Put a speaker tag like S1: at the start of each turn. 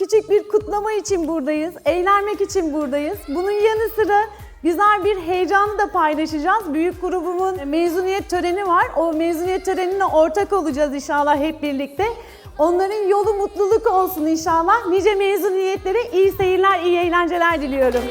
S1: küçük bir kutlama için buradayız. Eğlenmek için buradayız. Bunun yanı sıra güzel bir heyecanı da paylaşacağız. Büyük grubumun mezuniyet töreni var. O mezuniyet törenine ortak olacağız inşallah hep birlikte. Onların yolu mutluluk olsun inşallah. Nice mezuniyetlere iyi seyirler, iyi eğlenceler diliyorum.